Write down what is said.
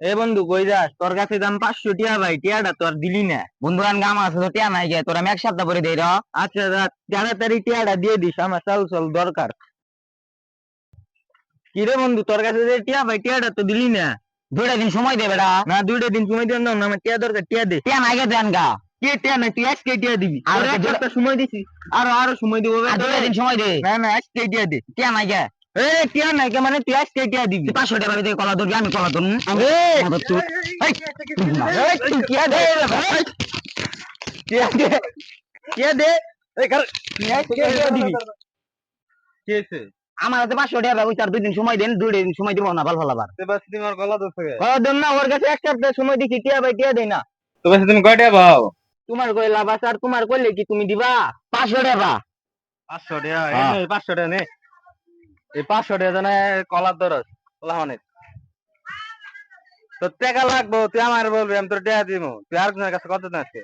এ বন্ধু কই যাস? তোর কাছে দাম পাঁচশো টিয়া ভাই টিয়াটা তোর দিলি না। বন্ধু গাম আছে তো টিয়া নাই গে তোর আমি এক সপ্তাহ পরে দেই র। আচ্ছা তাড়াতাড়ি টিয়াটা দিয়ে দিস আমার চাল চাল দরকার। কিরে বন্ধু তোর কাছে যে টিয়া ভাই টিয়াটা তো দিলি না। দুইটা দিন সময় দে বেটা। না দুইটা দিন সময় দিয়ে না আমার টিয়া দরকার টিয়া দে। টিয়া নাই গে দেন গা। কে টিয়া না তুই আজকে টিয়া দিবি। আর আর তো এক দুইটা- সপ্তাহ সময় দিছি। আরও আরও সময় দিব দুইটা দিন সময় দে। না না আজকে টিয়া দে। টিয়া নাই গে। এ টিয়া নাই কে মানে টিয়া দিবি পাঁচশো টাকা কলা ধরবি আমি কলা তুই টিয়া দে। টিয়া দে। টিয়া দে। আমার হাতে পাঁচশো টাকা তার দুই দিন সময় দেন দুই দিন সময় দিব না ভালো ভালো আবার। তো বাস তোমার গলা কদিন না ওর কাছে এক সপ্তাহ সময় দিছি টিয়া ভাই টিয়া দেই না। তো বাস তুমি কয়টা পাও তোমার কই লাভ আছে আর তোমার কইলে কি তুমি দিবা? পাঁচশো টাকা। পাঁচশো টাকা হ্যাঁ। পাঁচশো টাকা নে। এই পাঁচশো টাকা কলার দরস কলা মানে তো টাকা লাগবো, তুই আমার বলবি, আমি তোর টাকা দিব তুই আর কাছে কত আছে